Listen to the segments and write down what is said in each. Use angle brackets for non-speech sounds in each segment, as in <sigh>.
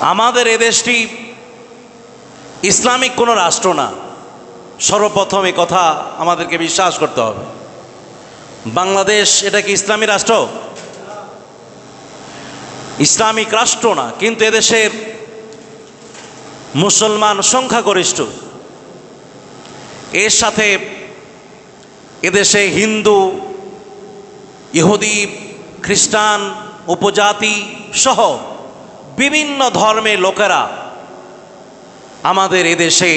আমাদের এ দেশটি ইসলামিক কোনো রাষ্ট্র না। সর্বপ্রথম এ কথা আমাদেরকে বিশ্বাস করতে হবে। বাংলাদেশ এটা কি ইসলামী রাষ্ট্র? ইসলামিক রাষ্ট্র না, কিন্তু এদেশের মুসলমান সংখ্যাগরিষ্ঠ। এর সাথে এদেশে হিন্দু, ইহুদি, খ্রিস্টান, উপজাতি সহ বিভিন্ন ধর্মের লোকেরা আমাদের এদেশে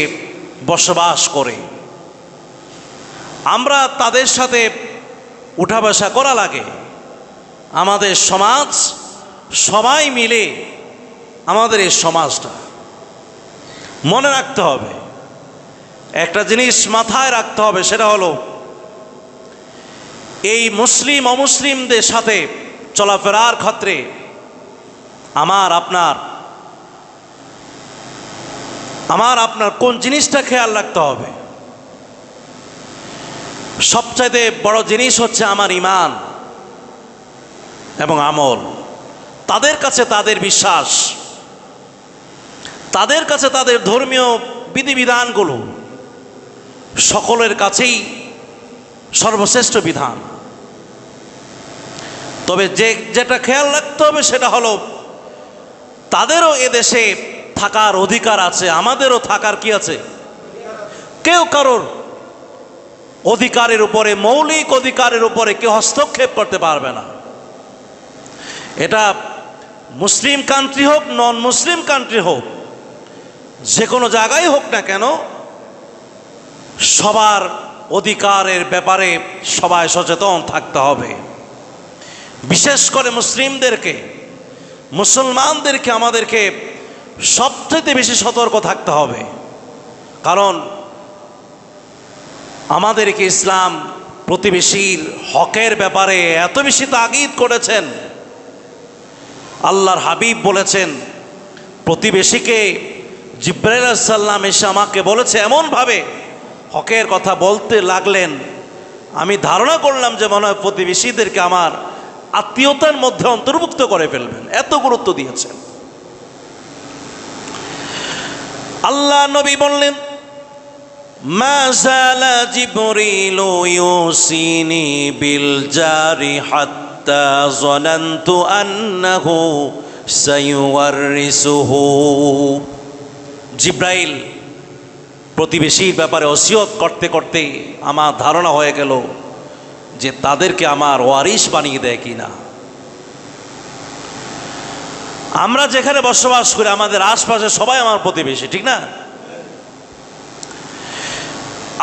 বসবাস করে। আমরা তাদের সাথে উঠা বসা করা লাগে। আমাদের সমাজ, সবাই মিলে আমাদের এই সমাজটা। মনে রাখতে হবে, একটা জিনিস মাথায় রাখতে হবে, সেটা হলো, এই মুসলিম অমুসলিমদের সাথে চলাফেরার ক্ষেত্রে আমার আপনার আমার আপনার কোন জিনিসটা খেয়াল রাখতে হবে? সবচাইতে বড় জিনিস হচ্ছে আমার ইমান এবং আমল। তাদের কাছে তাদের বিশ্বাস। তাদের কাছে তাদের ধর্মীয় বিধিবিধানগুলো সকলের কাছেই সর্বশ্রেষ্ঠ বিধান। তবে যে, যেটা খেয়াল রাখতে হবে সেটা হলো তাদেরও এদেশে থাকার অধিকার আছে, আমাদেরও থাকার কি আছে? কেউ কারোর অধিকারের উপরে, মৌলিক অধিকারের উপরে কেউ হস্তক্ষেপ করতে পারবে না। এটা মুসলিম কান্ট্রি হোক নন মুসলিম কান্ট্রি হোক, যে কোনো জায়গায় হোক না কেন, সবার অধিকারের ব্যাপারে সবাই সচেতন থাকতে হবে। বিশেষ করে মুসলিমদেরকে মুসলমানদেরকে আমাদেরকে সবচেয়ে বেশি সতর্ক থাকতে হবে। কারণ আমাদেরকে ইসলাম প্রতিবেশীর হকের ব্যাপারে এত বেশি তাগিদ করেছেন। আল্লাহর হাবিব বলেছেন, প্রতিবেশীকে জিব্রাইল সাল্লাম এসে আমাকে বলেছে এমনভাবে হকের কথা বলতে লাগলেন। আমি ধারণা করলাম যে মনে হয় প্রতিবেশীদেরকে আমার আত্মীয়তার মধ্যে অন্তর্ভুক্ত করে ফেলবেন। এত গুরুত্ব দিয়েছেন। আল্লাহ নবী বললেন জিব্রাইল প্রতিবেশীর ব্যাপারে অসিয়ত করতে করতে আমার ধারণা হয়ে গেল যে তাদেরকে আমার ওয়ারিশ বানিয়ে দেয় কিনা। আমরা যেখানে বসবাস করি, আমাদের আশপাশে সবাই আমার প্রতিবেশী, ঠিক না?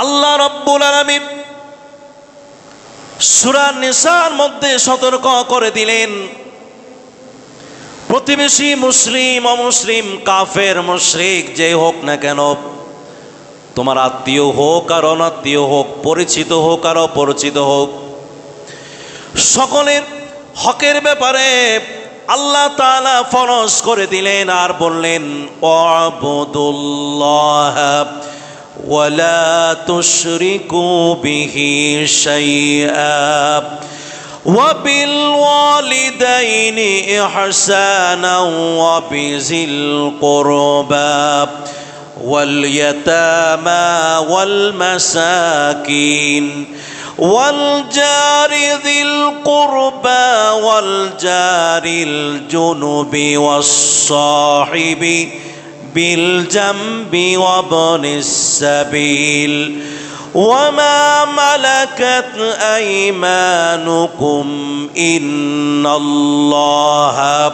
আল্লাহ রব্বুল আলামিন সূরা নিসার মধ্যে সতর্ক করে দিলেন, প্রতিবেশী মুসলিম অমুসলিম কাফের মুশরিক যে হোক না কেন তোমার আত্মীয় হোক আর অনাত্মীয় হোক পরিচিত হোক আর অপরিচিত হোক সকলের হকের ব্যাপারে আল্লাহ তাআলা ফরজ করে দিলেন আর বললেন অবদুল্লাহ ولا تشركوا به شيئا وبالوالدين إحسانا وبذي القربى واليتامى والمساكين والجار ذي القربى والجار الجنب والصاحب بالجنب وابن السبيل وما ملكت أيمانكم إن الله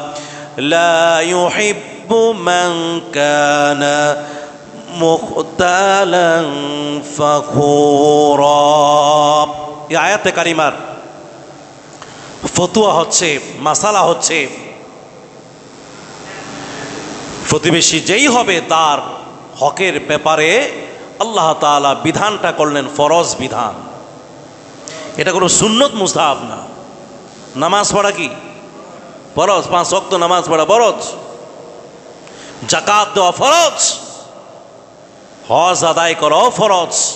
لا يحب من كان মুখতালা ফাখুরা এই আয়াতে কারিমার ফতুয়া হচ্ছে, মাসালা হচ্ছে। প্রতিবেশী যেই হবে তার হকের ব্যাপারে আল্লাহ তালা বিধানটা করলেন ফরজ বিধান। এটা কোনো সুন্নত মুস্তাহাব না। নামাজ পড়া কি? বরজ পাঁচ শক্ত নামাজ পড়া ফরজ। জাকাত দেওয়া ফরজ। হজ আদায় করা ফরজ।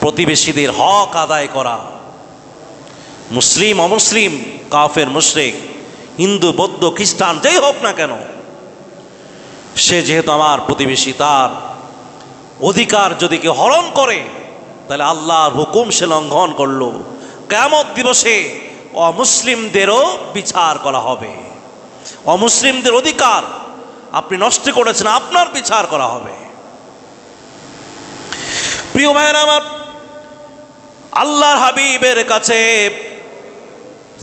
প্রতিবেশীদের হক আদায় করা। মুসলিম, অমুসলিম, কাফের, মুশরিক, হিন্দু, বৌদ্ধ, খ্রিস্টান, যেই হোক না কেন, সে যেহেতু আমার প্রতিবেশী, তার অধিকার যদি কেউ হরণ করে, তাহলে আল্লাহর হুকুম সে লঙ্ঘন করল। কেমত দিবসে অমুসলিমদেরও বিচার করা হবে। অমুসলিমদের অধিকার আপনি নষ্ট করেছেন, আপনার বিচার করা হবে। প্রিয় ভাইয়ের আমার, আল্লাহর হাবিবের কাছে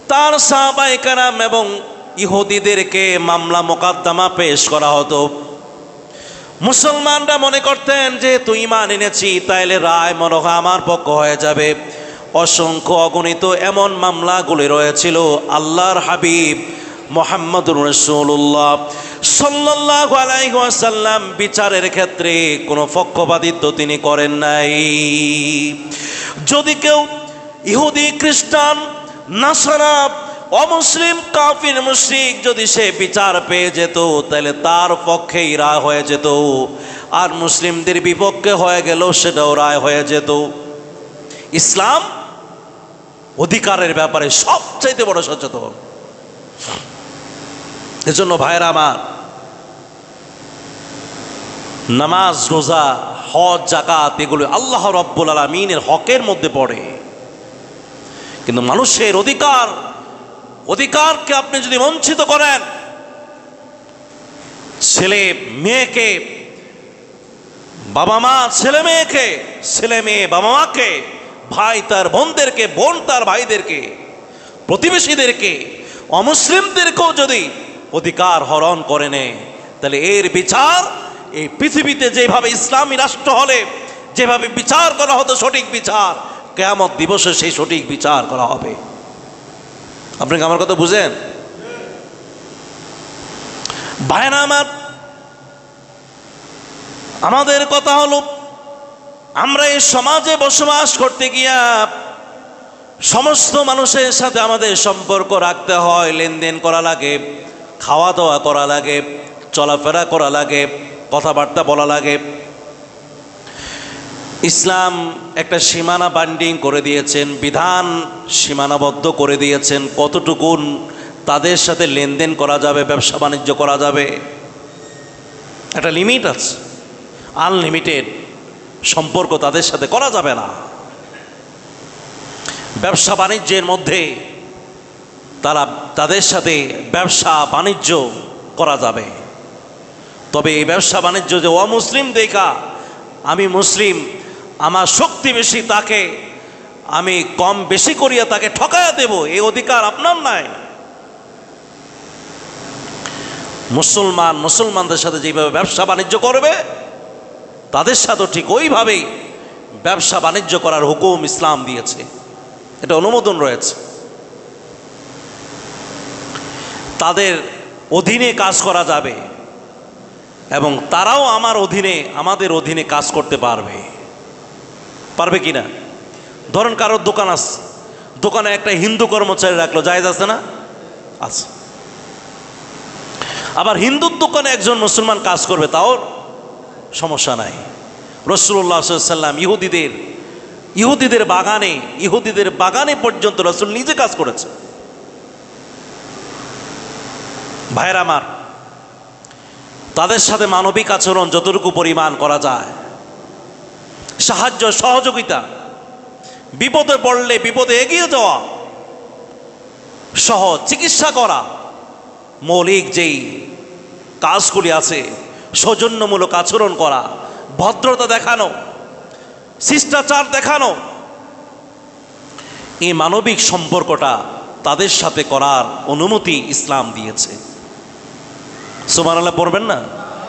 তার সাহাবাই কারাম এবং ইহুদিদেরকে মামলা মোকদ্দমা পেশ করা হতো। মুসলমানরা মনে করতেন যে, তুই ইমান এনেছি, তাইলে রায় মনে হয় আমার পক্ষ হয়ে যাবে। অসংখ্য অগণিত এমন মামলাগুলি রয়েছিল। আল্লাহর হাবিব মোহাম্মদুর রসুল্লাহ সাল্লাহ আলাইসাল্লাম বিচারের ক্ষেত্রে কোনো পক্ষপাতিত্ব তিনি করেন নাই। যদি কেউ ইহুদি, খ্রিস্টান, নাসারা, অমুসলিম, কাফির, মুশরিক যদি সে বিচার পেয়ে যেত, তাহলে তার পক্ষেই রায় হয়ে যেত। আর মুসলিমদের বিপক্ষে হয়ে গেল সেটাও রায় হয়ে যেত। ইসলাম অধিকারের ব্যাপারে সবচাইতে বড় সচেতন। এজন্য ভাইরা আমার, নামাজ, রোজা, হজ জাকাত এগুলো আল্লাহ রব্বুল আলমিনের হকের মধ্যে পড়ে। কিন্তু মানুষের অধিকার, অধিকারকে আপনি যদি বঞ্চিত করেন, ছেলে মেয়েকে, বাবা মা, ছেলে মেয়েকে, ছেলে মেয়ে বাবা মাকে, ভাই তার বোনদেরকে, বোন তার ভাইদেরকে, প্রতিবেশীদেরকে, অমুসলিমদেরকেও যদি অধিকার হরণ করে নেয় তাহলে এর বিচার এই পৃথিবীতে যেভাবে ইসলামী রাষ্ট্র হলে, যেভাবে বিচার করা হতো সঠিক বিচার, কেয়ামত দিবসে সেই সঠিক বিচার করা হবে। আপনি আমার কথা বুঝেন? ভাইনা আমার, আমাদের কথা হলো, আমরা এই সমাজে বসবাস করতে গিয়া সমস্ত মানুষের সাথে আমাদের সম্পর্ক রাখতে হয়, লেনদেন করা লাগে। খাওয়া দাওয়া করা লাগে, চলাফেরা করা লাগে, কথাবার্তা বলা লাগে। ইসলাম একটা সীমানা বান্ডিং করে দিয়েছেন, বিধান সীমানাবদ্ধ করে দিয়েছেন। কতটুকুন তাদের সাথে লেনদেন করা যাবে, ব্যবসা বাণিজ্য করা যাবে? একটা লিমিট আছে। আনলিমিটেড সম্পর্ক তাদের সাথে করা যাবে না। ব্যবসা বাণিজ্যের মধ্যে তারা তাদের সাথে ব্যবসা বাণিজ্য করা যাবে। তবে এই ব্যবসা বাণিজ্য যে অমুসলিম দেখা, আমি মুসলিম, আমার শক্তি বেশি তাকে, আমি কম বেশি করিয়া তাকে ঠকায়া দেব, এই অধিকার আপনার নাই। মুসলমান, মুসলমানদের সাথে যেভাবে ব্যবসা বাণিজ্য করবে, তাদের সাথেও ঠিক ওইভাবেই ব্যবসা বাণিজ্য করার হুকুম ইসলাম দিয়েছে। এটা অনুমোদন রয়েছে। তাদের অধীনে কাজ করা যাবে এবং তারাও আমার অধীনে, আমাদের অধীনে কাজ করতে পারবে। পারবে কি না ধরেন কারোর দোকান আছে। দোকানে একটা হিন্দু কর্মচারী রাখল, জায়জ আছে না? আছে। আবার হিন্দুর দোকানে একজন মুসলমান কাজ করবে, তাও সমস্যা নাই। রসুল্লাহ সাল্লাম ইহুদিদের ইহুদিদের বাগানে ইহুদিদের বাগানে পর্যন্ত রসুল নিজে কাজ করেছে। ভাইয়ের আমার, তাদের সাথে মানবিক আচরণ যতটুকু পরিমাণ করা যায়, সাহায্য, সহযোগিতা, বিপদে পড়লে বিপদে এগিয়ে যাওয়া, সহ চিকিৎসা করা মৌলিক যেই কাজগুলি আছে, সৌজন্যমূলক আচরণ করা, ভদ্রতা দেখানো, শিষ্টাচার দেখানো, এই মানবিক সম্পর্কটা তাদের সাথে করার অনুমতি ইসলাম দিয়েছে। সুমান আল্লাহ পড়বেন না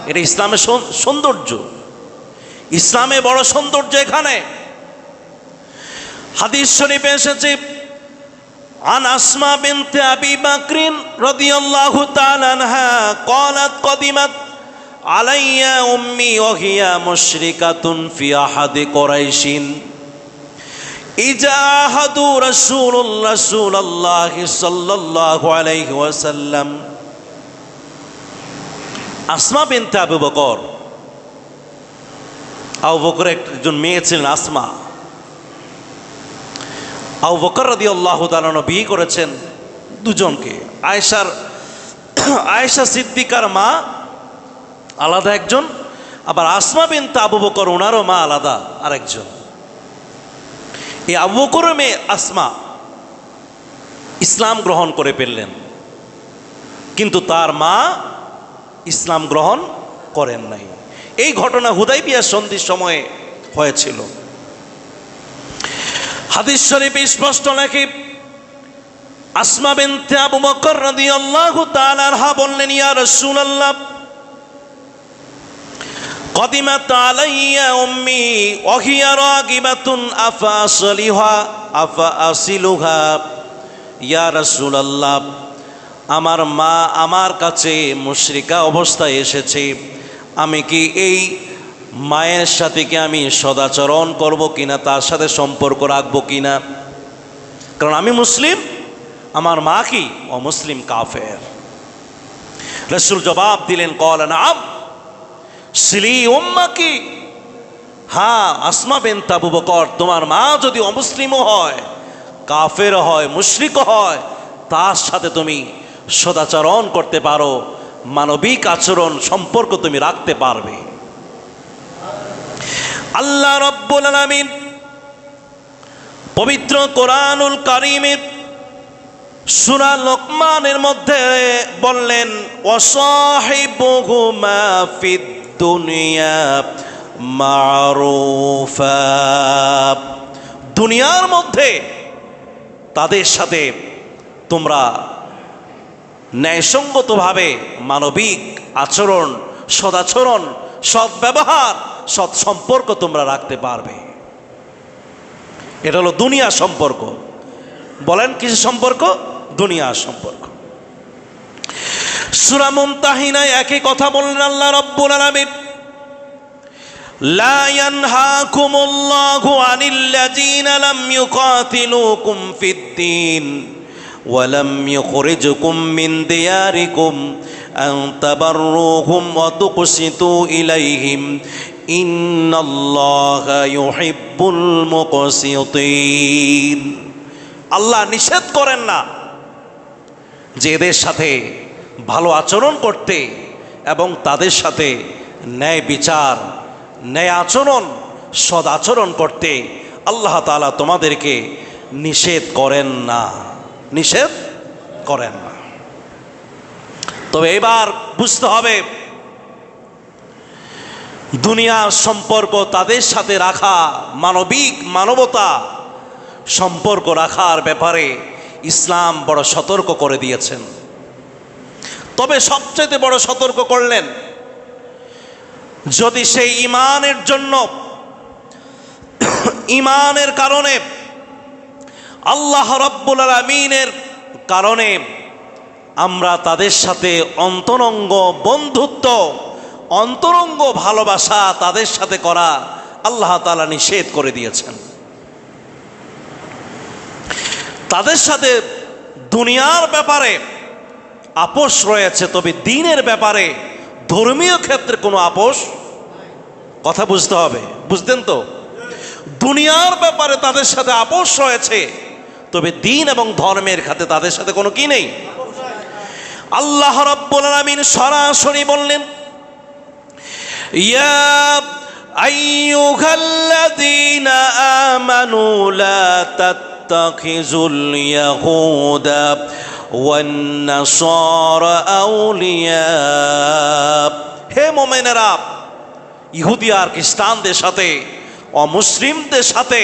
এটা ইসলামের সৌ- সৌন্দর্য ইসলামে বড় সৌন্দর্য এখানে হাদিস শরীফে এসেছে عن أسماء بنت أبي بكر رضي الله تعالى عنها قالت قدمت علي أمي وهي مشركة في أحد قريش إذا عاهدوا رسول رسول الله صلى الله عليه وسلم আসমা বিনতে আবু বকর। আবু বকর একজন মেয়ে ছিলেন আসমা। আবু বকর রাদি আল্লাহ তালানো বিয়ে করেছেন দুজনকে। আয়েশার <clears throat> আয়েশা সিদ্দিকার মা আলাদা একজন, আবার আসমা বিন আবু বকর ওনারও মা আলাদা আরেকজন। এই আবু বকরের মেয়ে আসমা ইসলাম গ্রহণ করে ফেললেন। কিন্তু তার মা ইসলাম গ্রহণ করেন নাই এই ঘটনা হুদাই বিয়ার সন্ধির সময়ে হয়েছিল হাদিস শরীফ স্পষ্ট নাকি আসমা বিনতে আবু বকর রাদিয়াল্লাহু তাআলা আনহা বললেন ইয়া রাসূলুল্লাহ قدمت علي أمي وهي راغبة أفأصلها أفأصلها ইয়া রাসূলুল্লাহ আমার মা আমার কাছে মুশরিকা অবস্থায় এসেছে। আমি কি এই মায়ের সাথে কি আমি সদাচরণ করব কিনা, তার সাথে সম্পর্ক রাখব কিনা? কারণ আমি মুসলিম, আমার মা কি? অমুসলিম কাফের। রসুল জবাব দিলেন, কল নাম সিলি উম্মা কি হ্যাঁ আসমা বেন তাবু বকর, তোমার মা যদি অমুসলিমও হয় কাফের হয় মুশরিক হয়, তার সাথে তুমি সদাচরণ করতে পারো, মানবিক আচরণ সম্পর্ক তুমি রাখতে পারবে। আল্লাহ রব্বুল আলামিন পবিত্র কোরআনুল কারিমের সুরা লোকমানের মধ্যে বললেন দুনিয়া মারুফা। দুনিয়ার মধ্যে তাদের সাথে তোমরা ন্যায়সঙ্গতভাবে মানবিক আচরণ সদাচরণ সৎ ব্যবহার সৎ সম্পর্ক তোমরা রাখতে পারবে এটা হলো দুনিয়া সম্পর্ক বলেন কিছু সম্পর্ক দুনিয়ার সম্পর্ক সূরা মুমতাহিনায় একই কথা বললেন আল্লাহ রব্বুল আলামিন لا ينهاكم الله عن الذين لم يقاتلوكم في الدين ولم يخرجكم من دياركم أن تبروهم وتقسطوا إليهم إن الله يحب المقسطين আল্লাহ নিষেধ করেন না যে এদের সাথে ভালো আচরণ করতে এবং তাদের সাথে ন্যায় বিচার ন্যায় আচরণ সদ আচরণ করতে আল্লাহ তালা তোমাদেরকে নিষেধ করেন না নিষেধ করেন না। তবে এবার বুঝতে হবে, দুনিয়ার সম্পর্ক তাদের সাথে রাখা, মানবিক মানবতা সম্পর্ক রাখার ব্যাপারে ইসলাম বড় সতর্ক করে দিয়েছেন। তবে সবচেয়ে বড় সতর্ক করলেন, যদি সেই ইমানের জন্য, ইমানের কারণে আল্লাহ রব্বুল আলমিনের কারণে আমরা তাদের সাথে অন্তরঙ্গ বন্ধুত্ব, অন্তরঙ্গ ভালোবাসা তাদের সাথে করা আল্লাহ তালা নিষেধ করে দিয়েছেন। তাদের সাথে দুনিয়ার ব্যাপারে আপোষ রয়েছে, তবে দিনের ব্যাপারে ধর্মীয় ক্ষেত্রে কোনো আপোষ? কথা বুঝতে হবে, বুঝতেন তো? দুনিয়ার ব্যাপারে তাদের সাথে আপোষ রয়েছে তবে দিন এবং ধর্মের খাতে তাদের সাথে কোনো কি নেই? আল্লাহ রব্বুল আলামিন সরাসরি বললেন, ইয়া হে মোমেনেরা, ইহুদি আর খ্রিস্টানদের সাথে, অমুসলিমদের সাথে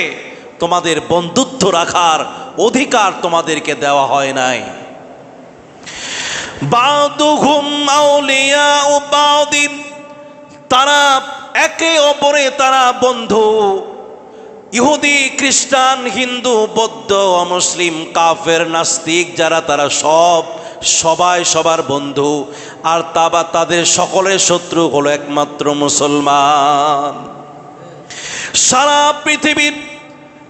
তোমাদের বন্ধুত্ব রাখার অধিকার তোমাদেরকে দেওয়া হয় নাই। তারা একে অপরে তারা বন্ধু। ইহুদি, খ্রিস্টান, হিন্দু, বৌদ্ধ, অমুসলিম, কাফের, নাস্তিক, যারা তারা সব, সবাই সবার বন্ধু। আর তাবা তাদের সকলের শত্রু হলো একমাত্র মুসলমান। সারা পৃথিবীর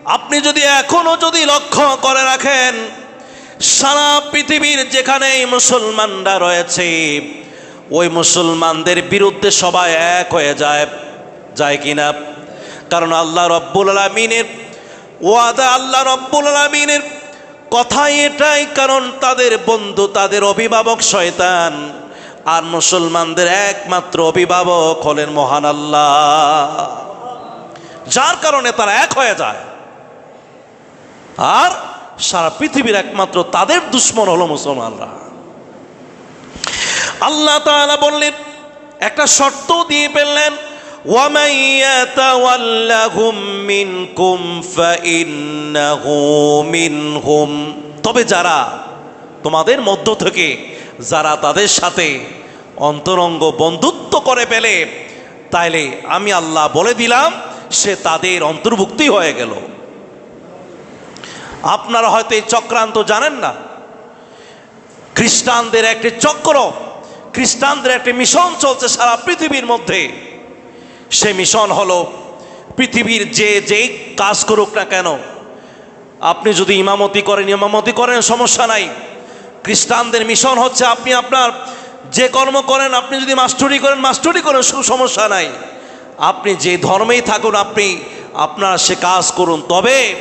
আপনি যদি এখনও যদি লক্ষ্য করে রাখেন, সারা পৃথিবীর যেখানে মুসলমানরা রয়েছে, ওই মুসলমানদের বিরুদ্ধে সবাই এক হয়ে যায় যায় কিনা? কারণ আল্লাহ রব্বুল আলমিনের ওয়াদা, আল্লাহ রব্বুল আলমিনের কথাই এটাই, কারণ তাদের বন্ধু, তাদের অভিভাবক শয়তান, আর মুসলমানদের একমাত্র অভিভাবক হলেন মহান আল্লাহ। যার কারণে তারা এক হয়ে যায়। আর সারা পৃথিবীর একমাত্র তাদের দুশ্মন হলো মুসলমানরা আল্লাহ তাআলা বললেন একটা শর্ত দিয়ে ফেললেন وَمَن يَتَوَلَّهُم مِّنكُمْ فَإِنَّهُ مِنْهُمْ তবে যারা তোমাদের মধ্য থেকে যারা তাদের সাথে অন্তরঙ্গ বন্ধুত্ব করে পেলে তাইলে আমি আল্লাহ বলে দিলাম সে তাদের অন্তর্ভুক্তি হয়ে গেল আপনারা হয়তো এই চক্রান্ত জানেন না। খ্রিস্টানদের একটি চক্র, খ্রিস্টানদের একটি মিশন চলছে সারা পৃথিবীর মধ্যে। সে মিশন হলো পৃথিবীর যে যেই কাজ করুক না কেন, আপনি যদি ইমামতি করেন ইমামতি করেন, সমস্যা নাই। খ্রিস্টানদের মিশন হচ্ছে আপনি আপনার যে কর্ম করেন, আপনি যদি মাস্টরি করেন মাস্টরি করেন সমস্যা নাই। আপনি যে ধর্মেই থাকুন, আপনি, আপনার সে কাজ করুন। তবে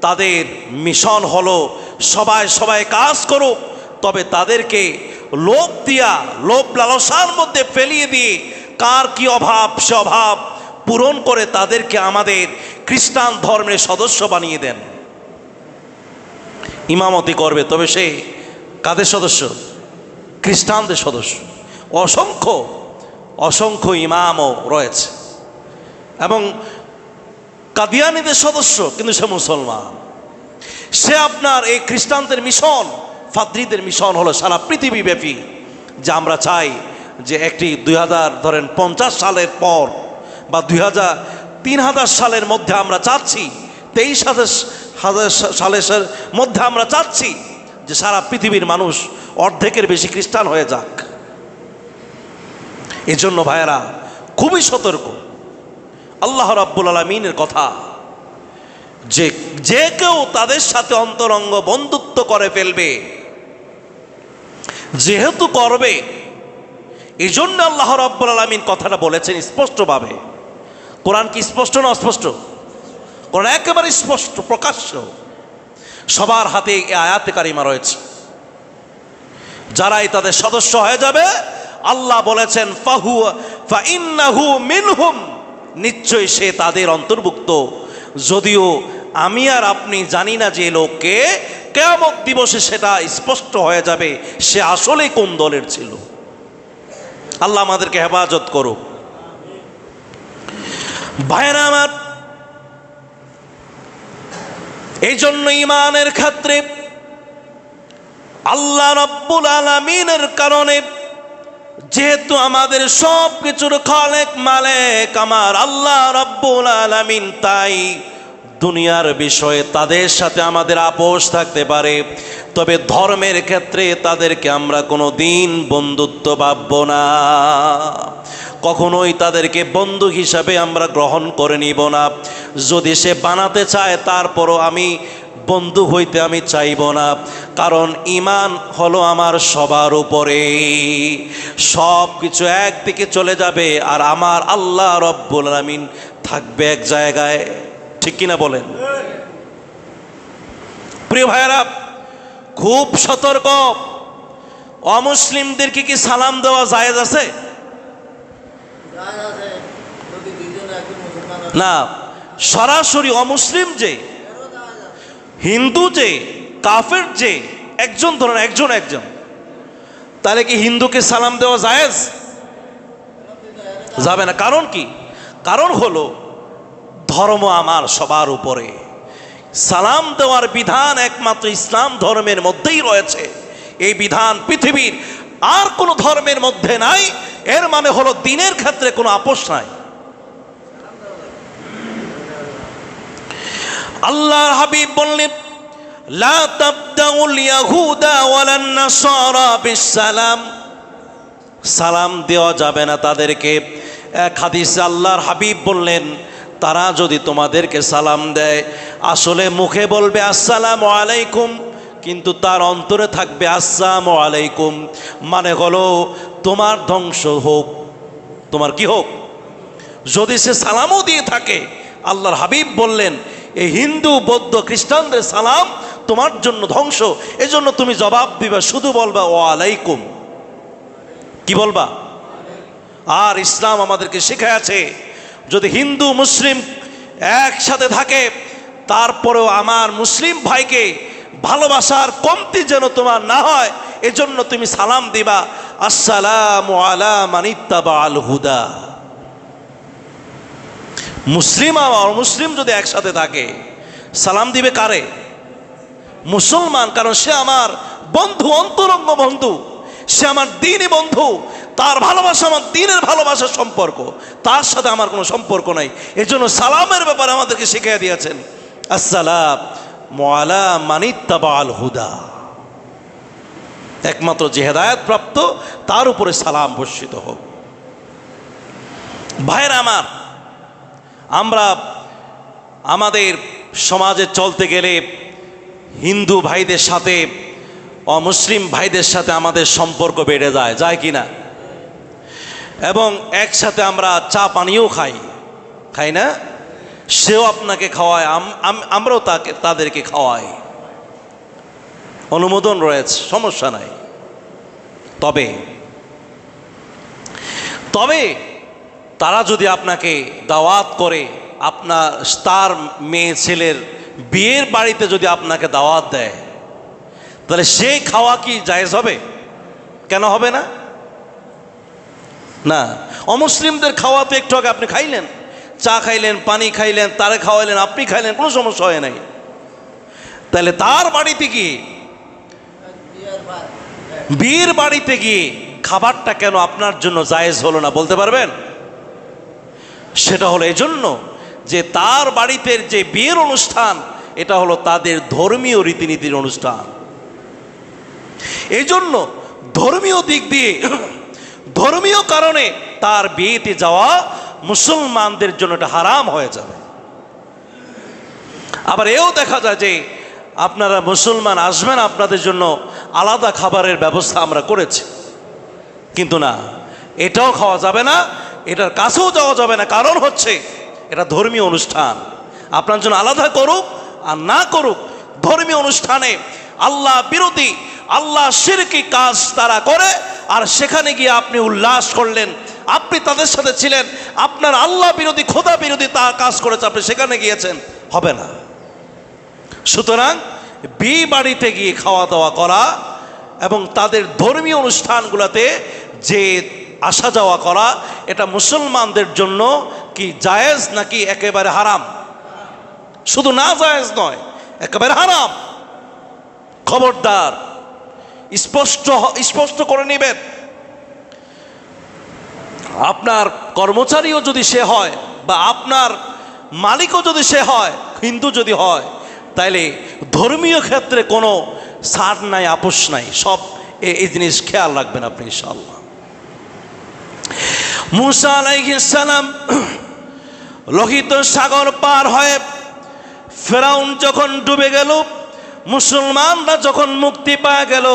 তাদের মিশন হলো সবাই সবাই কাজ করুক, তবে তাদেরকে লোভ দিয়া, লোভ লালসার মধ্যে ফেলিয়ে দিয়ে কার কি অভাব সে অভাব পূরণ করে তাদেরকে আমাদের খ্রিস্টান ধর্মের সদস্য বানিয়ে দেন। ইমামতি করবে, তবে সে কাদের সদস্য? খ্রিস্টানদের সদস্য। অসংখ্য অসংখ্য ইমামও রয়েছে। এবং কাদিয়ানিদের সদস্য, কিন্তু সে মুসলমান। সে আপনার এই খ্রিস্টানদের মিশন, ফাদ্রিদের মিশন হলো সারা পৃথিবী ব্যাপী যে আমরা চাই যে একটি দুই হাজার ধরেন পঞ্চাশ সালের পর বা দুই হাজার তিন হাজার সালের মধ্যে আমরা চাচ্ছি, তেইশ হাজার হাজার সালের মধ্যে আমরা চাচ্ছি যে সারা পৃথিবীর মানুষ অর্ধেকের বেশি খ্রিস্টান হয়ে যাক। এজন্য ভাইয়েরা, খুবই সতর্ক। আল্লাহ রাব্বুল আলমিনের কথা। যে যে কেউ তাদের সাথে অন্তরঙ্গ বন্ধুত্ব করে ফেলবে, যেহেতু করবে এই জন্য আল্লাহ রাব্বুল আলমিন কথাটা বলেছেন স্পষ্টভাবে। কোরআন কি স্পষ্ট না অস্পষ্ট? কোরআন একেবারে স্পষ্ট, প্রকাশ্য। সবার হাতে এই আয়াতে কারিমা রয়েছে। যারাই তাদের সদস্য হয়ে যাবে, আল্লাহ বলেছেন ফাহু ফাইন্নাহু মিনহুম নিশ্চয়ই সে তাদের অন্তর্ভুক্ত। যদিও আমি আর আপনি জানি না যে লোককে কেমন দিবসে সেটা স্পষ্ট হয়ে যাবে, সে আসলে কোন দলের ছিল। আল্লাহ আমাদেরকে হেফাজত করুক। ভাইরা আমার এই জন্য ইমানের ক্ষেত্রে আল্লাহ রব্বুল আলমিনের কারণে যেহেতু আমাদের সব কিছুর খালেক মালেক আমার আল্লাহ রব্বুল আলমিন, তাই দুনিয়ার বিষয়ে তাদের সাথে আমাদের আপোষ থাকতে পারে। তবে ধর্মের ক্ষেত্রে তাদেরকে আমরা কোনো দিন বন্ধুত্ব ভাবব না। কখনোই তাদেরকে বন্ধু হিসাবে আমরা গ্রহণ করে নিব না। যদি সে বানাতে চায়, তারপরও আমি বন্ধু হইতে আমি চাইব না কারণ ইমান হলো আমার সবার উপরে। সব কিছু একদিকে চলে যাবে আর আমার আল্লাহ রব্বুল আলমিন থাকবে এক জায়গায়। ঠিক কিনা বলেন? প্রিয় ভাইয়েরা খুব সতর্ক। অমুসলিমদেরকে কি সালাম দেওয়া জায়েজ আছে? না সরাসরি অমুসলিম যে হিন্দু যে, কাফের যে, একজন ধরেন, একজন একজন। তাহলে কি হিন্দুকে সালাম দেওয়া জায়েজ? যাবে না। কারণ কি? কারণ হলো, ধর্ম আমার সবার উপরে। সালাম দেওয়ার বিধান একমাত্র ইসলাম ধর্মের মধ্যেই রয়েছে। এই বিধান পৃথিবীর আর কোনো ধর্মের মধ্যে নাই। এর মানে হলো দিনের ক্ষেত্রে কোনো আপোষ নাই। আল্লাহর হাবিব বললেন সালাম দেওয়া যাবে না তাদেরকে। এক আল্লাহর হাবিব বললেন, তারা যদি তোমাদেরকে সালাম দেয়, আসলে মুখে বলবে আসসালাম আলাইকুম, কিন্তু তার অন্তরে থাকবে আসসালামু আলাইকুম। মানে হলো, তোমার ধ্বংস হোক। তোমার কি হোক? যদি সে সালামও দিয়ে থাকে, আল্লাহর হাবিব বললেন এই হিন্দু, বৌদ্ধ, খ্রিস্টানদের সালাম তোমার জন্য ধ্বংস। এজন্য তুমি জবাব দিবা, শুধু বলবা ও আলাইকুম। কি বলবা? আর ইসলাম আমাদেরকে শেখাচ্ছে যদি হিন্দু, মুসলিম একসাথে থাকে, তারপরেও আমার মুসলিম ভাইকে ভালোবাসার কমতি যেন তোমার না হয়, এজন্য তুমি সালাম দিবা, আসসালাম আলা মানিত্তাবা আল হুদা। মুসলিম আর মুসলিম যদি একসাথে থাকে, সালাম দিবে কারে? মুসলমান, কারণ সে আমার বন্ধু, অন্তরঙ্গ বন্ধু। সে আমার দিনই বন্ধু। তার ভালোবাসা আমার দিনের ভালোবাসার সম্পর্ক। তার সাথে আমার কোনো সম্পর্ক নাই। এজন্য সালামের ব্যাপারে আমাদেরকে শিখিয়ে দিয়েছেন, আসসালাম মোয়ালা হুদা। একমাত্র যে হেদায়ত প্রাপ্ত, তার উপরে সালাম বর্ষিত হোক। ভাইয়ের আমার আমরা আমাদের সমাজে চলতে গেলে হিন্দু ভাইদের সাথে অমুসলিম ভাইদের সাথে আমাদের সম্পর্ক বেড়ে যায় যায় কি না? এবং একসাথে আমরা চা পানিও খাই খাই না? সেও আপনাকে খাওয়ায়, আম- আম- আমরাও তাকে, তাদেরকে খাওয়াই। অনুমোদন রয়েছে, সমস্যা নাই। তবে তবে তারা যদি আপনাকে দাওয়াত করে, আপনার তার মেয়ে ছেলের বিয়ের বাড়িতে যদি আপনাকে দাওয়াত দেয়, তাহলে সেই খাওয়া কি জায়েজ হবে? কেন হবে না? না। অমুসলিমদের খাওয়াতে একটু আগে আপনি খাইলেন। চা খাইলেন, পানি খাইলেন, তারে খাওয়াইলেন, আপনি খাইলেন, কোনো সমস্যা হয় নাই। তাহলে তার বাড়িতে গিয়ে, বিয়ের বাড়িতে গিয়ে খাবারটা কেন আপনার জন্য জায়েজ হলো না বলতে পারবেন? সেটা হলো এজন্য যে তার বাড়িতে যে বিয়ের অনুষ্ঠান, এটা হলো তাদের ধর্মীয় রীতিনীতির অনুষ্ঠান। এই জন্য ধর্মীয় দিক দিয়ে, ধর্মীয় কারণে তার বিয়েতে যাওয়া মুসলমানদের জন্য এটা হারাম হয়ে যাবে। আবার এও দেখা যায় যে আপনারা মুসলমান আসবেন, আপনাদের জন্য আলাদা খাবারের ব্যবস্থা আমরা করেছি। কিন্তু না, এটাও খাওয়া যাবে না এটার কাছেও যাওয়া যাবে না। কারণ হচ্ছে, এটা ধর্মীয় অনুষ্ঠান। আপনার জন্য আলাদা করুক আর না করুক, ধর্মীয় অনুষ্ঠানে আল্লাহ বিরোধী, আল্লাহ শিরকি কাজ তারা করে, আর সেখানে গিয়ে আপনি উল্লাস করলেন, আপনি তাদের সাথে ছিলেন, আপনার আল্লাহ বিরোধী, খোদা বিরোধী তা কাজ করেছে, আপনি সেখানে গিয়েছেন, হবে না। সুতরাং বিয়ে বাড়িতে গিয়ে খাওয়া দাওয়া করা এবং তাদের ধর্মীয় অনুষ্ঠানগুলোতে যে আসা যাওয়া করা, এটা মুসলমানদের জন্য কি জায়েজ নাকি একেবারে হারাম? শুধু না জায়েজ নয়, একেবারে হারাম। খবরদার, স্পষ্ট স্পষ্ট করে নেবেন। আপনার কর্মচারীও যদি সে হয় বা আপনার মালিকও যদি সে হয়, হিন্দু যদি হয়, তাইলে ধর্মীয় ক্ষেত্রে কোনো সার নাই, আপোষ নাই, সব এই জিনিস খেয়াল রাখবেন আপনি ইনশাল্লাহ মুসা আলাইহিসসালাম লোহিত সাগর পার হয়ে ফেরাউন যখন ডুবে গেল, মুসলমানরা যখন মুক্তি পাওয়া গেল,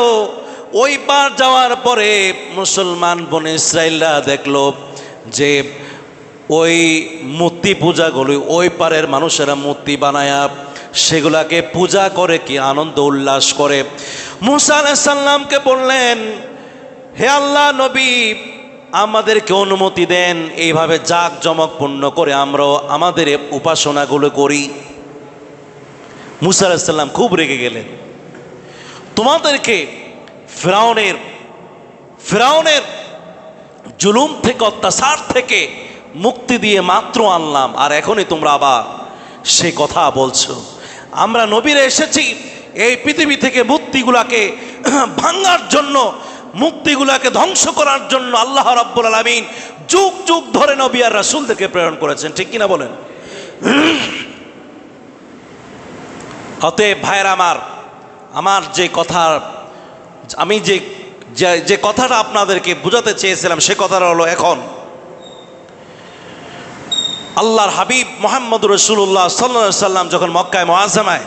ওই পার যাওয়ার পরে মুসলমান বনে ইসরায়েলরা দেখল যে ওই মূর্তি পূজাগুলো, ওই পারের মানুষেরা মূর্তি বানায়া সেগুলাকে পূজা করে কি আনন্দ উল্লাস করে। মুসা আলাইসাল্লামকে বললেন, হে আল্লাহ নবী আমাদেরকে অনুমতি দেন, এইভাবে জাক পূর্ণ করে আমরাও আমাদের উপাসনাগুলো করি। মুসা আলাহিসাল্লাম খুব রেগে গেলেন। তোমাদেরকে ফেরাউনের ফেরাউনের জুলুম থেকে, অত্যাচার থেকে মুক্তি দিয়ে মাত্র আনলাম, আর এখনই তোমরা আবার সে কথা বলছো। আমরা নবীরে এসেছি, এই পৃথিবী থেকে মূর্তিগুলাকে ভাঙার জন্য মুক্তিগুলাকে ধ্বংস করার জন্য আল্লাহ রাব্বুল আলামিন যুগ যুগ ধরে নবী আর রাসূলদেরকে প্রেরণ করেছেন, ঠিক কিনা বলেন? অতএব ভাইয়ের আমার আমার যে কথা, আমি যে, যে- কথাটা আপনাদেরকে বোঝাতে চেয়েছিলাম সে কথাটা হলো এখন। আল্লাহর হাবিব মোহাম্মদ রসুল্লাহ সাল্লা সাল্লাম যখন মক্কায় মহাজামায়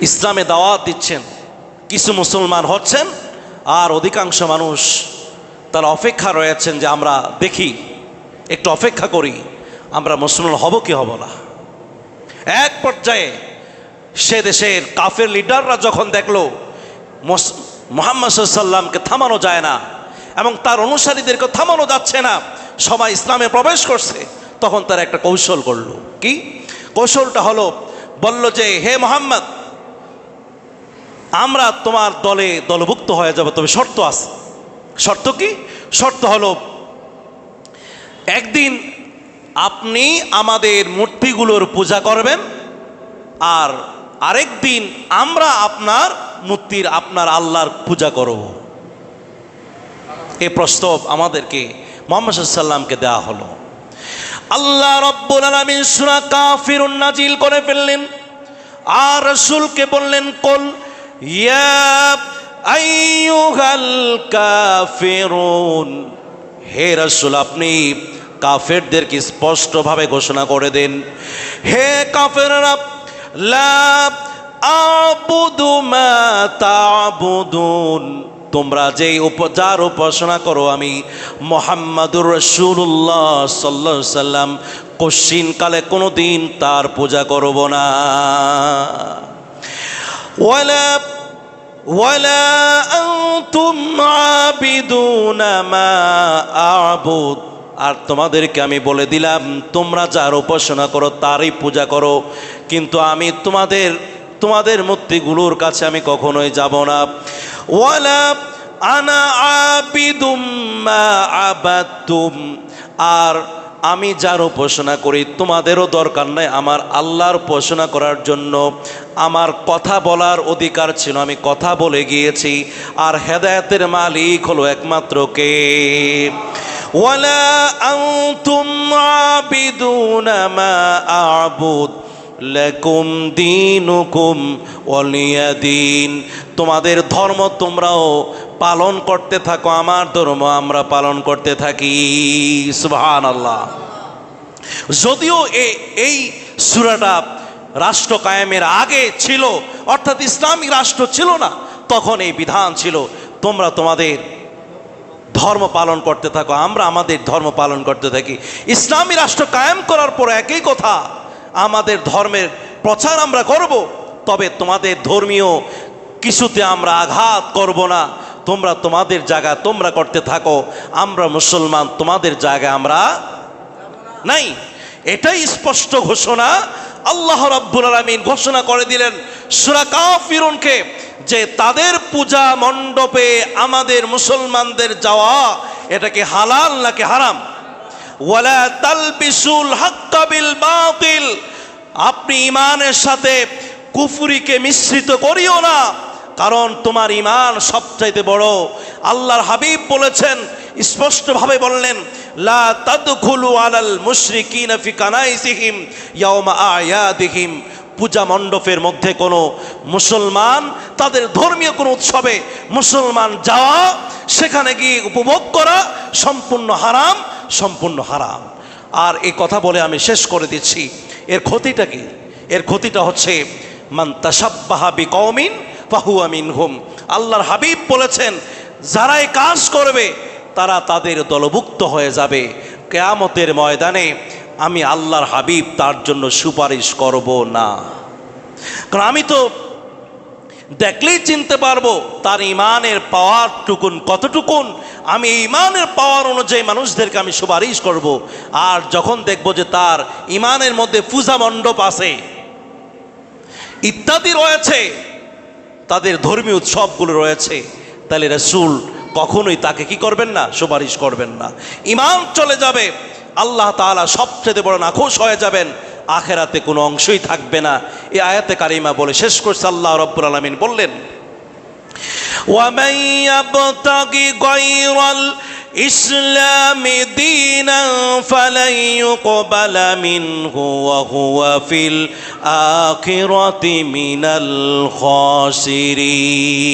ইসলামে দাওয়াত দিচ্ছেন কিছু মুসলমান হচ্ছেন আর অধিকাংশ মানুষ তারা অপেক্ষা রয়েছেন যে আমরা দেখি, একটু অপেক্ষা করি, আমরা মুসলমান হব কি হব না। এক পর্যায়ে সে দেশের কাফের লিডাররা যখন দেখল মোহাম্মদ সাল্লামকে থামানো যায় না এবং তার অনুসারীদেরকে থামানো যাচ্ছে না, সবাই ইসলামে প্রবেশ করছে, তখন তারা একটা কৌশল করল। কি? কৌশলটা হলো, বলল যে, হে মোহাম্মদ আমরা তোমার দলে দলভুক্ত হয়ে যাব, তবে শর্ত আছে। শর্ত কি? শর্ত হলো, একদিন আপনি আমাদের মূর্তিগুলোর পূজা করবেন, আর আরেক দিন আমরা আপনার মূর্তির আপনার আল্লাহর পূজা করব। এ প্রস্তাব আমাদেরকে মোহাম্মদ সাল্লামকে দেওয়া হলো। আল্লাহ রব্বুল আলামিন সূরা কাফিরুন নাজিল করে ফেললেন, আর রসুলকে বললেন, কল কাফিরুন। হে রসুল, আপনি কাফেরদেরকে স্পষ্টভাবে ঘোষণা করে দেন। হে কাফেররা, লা আবুদু মা তাবুদুন। তোমরা উপ, যার উপাসনা করো, আমি মোহাম্মদুর রসুল্লাহ সাল্লা সাল্লাম কশ্চিন কালে কোনো দিন তার পূজা করব না। ওয়ালা ওয়ালা আনতুম আবিদুনা মা আবুদ আর তোমাদেরকে আমি বলে দিলাম, তোমরা যার উপাসনা করো, তারই পূজা করো। কিন্তু আমি তোমাদের তোমাদের মূর্তিগুলোর কাছে আমি কখনোই যাব না। ওয়ালা আনা আবিদুম মা আর আমি যার উপাসনা করি, তোমাদেরও দরকার নাই আমার আল্লাহর উপাসনা করার জন্য। আমার কথা বলার অধিকার ছিল, আমি কথা বলে গিয়েছি। আর হেদায়তের মালিক হলো একমাত্র কে? ওয়ালা আনতুম আবিদুনা মা আবুদ। লেকুম দিন দিনুকুম ওলিয়া দিন। তোমাদের ধর্ম তোমরাও পালন করতে থাকো, আমার ধর্ম আমরা পালন করতে থাকি। সুবহান আল্লাহ যদিও এই সুরাটা রাষ্ট্র কায়েমের আগে ছিল, অর্থাৎ ইসলামিক রাষ্ট্র ছিল না, তখন এই বিধান ছিল, তোমরা তোমাদের ধর্ম পালন করতে থাকো, আমরা আমাদের ধর্ম পালন করতে থাকি। ইসলামী রাষ্ট্র কায়েম করার পর একই কথা আমাদের ধর্মের প্রচার আমরা করব, তবে তোমাদের ধর্মীয় কিছুতে আমরা আঘাত করব না। তোমরা তোমাদের জায়গা তোমরা করতে থাকো, আমরা মুসলমান, তোমাদের জায়গায় আমরা নাই। এটাই স্পষ্ট ঘোষণা আল্লাহ রাব্বুল আলামিন ঘোষণা করে দিলেন সূরা কাফিরুনকে যে তাদের পূজা মণ্ডপে আমাদের মুসলমানদের যাওয়া এটাকে হালাল নাকি হারাম? ওয়ালা তালবিসুল হাক্কা বিল বাতিল। আপনি ইমানের সাথে কুফুরিকে মিশ্রিত করিও না, কারণ তোমার ইমান সবচাইতে বড়। আল্লাহর হাবিব বলেছেন, স্পষ্টভাবে বললেন, লা তাদখুলু আলাল মুশরিকিনা ফি কানাইসিহিম ইয়াওমা আয়াদিহিম পূজা মণ্ডপের মধ্যে কোনো মুসলমান, তাদের ধর্মীয় কোনো উৎসবে মুসলমান যাওয়া, সেখানে গিয়ে উপভোগ করা সম্পূর্ণ হারাম। সম্পূর্ণ হারাম। আর এই কথা বলে আমি শেষ করে দিচ্ছি। এর ক্ষতিটা কি? এর ক্ষতিটা হচ্ছে, মান তাসাব্বাহা বিকৌমিন ফাহুয়া মিনহুম। আল্লাহর হাবিব বলেছেন যারা এই কাজ করবে, তারা তাদের দলভুক্ত হয়ে যাবে। কেয়ামতের ময়দানে আমি আল্লাহর হাবিব তার জন্য সুপারিশ করব না। কারণ আমি তো দেখলেই চিনতে পারব তার ইমানের পাওয়ার টুকুন কতটুকুন। আমি ইমানের পাওয়ার অনুযায়ী মানুষদেরকে আমি সুপারিশ করব। আর যখন দেখব যে তার ইমানের মধ্যে পূজা মণ্ডপ আছে, ইত্যাদি রয়েছে, তাদের ধর্মীয় উৎসবগুলো রয়েছে, তাহলে রসুল কখনোই তাকে কি করবেন না? সুপারিশ করবেন না। ইমান চলে যাবে আল্লাহ তাআলা সবচেয়ে বড় নাখোশ হয়ে যাবেন আখেরাতে কোনো অংশই থাকবে না এই আয়াতে কারিমা বলে শেষ করছে আল্লাহ রব্বুল আলমিন বললেন ومن يبتغي غير الإسلام دينا فلن يقبل منه وهو في الآخرة من الخاسرين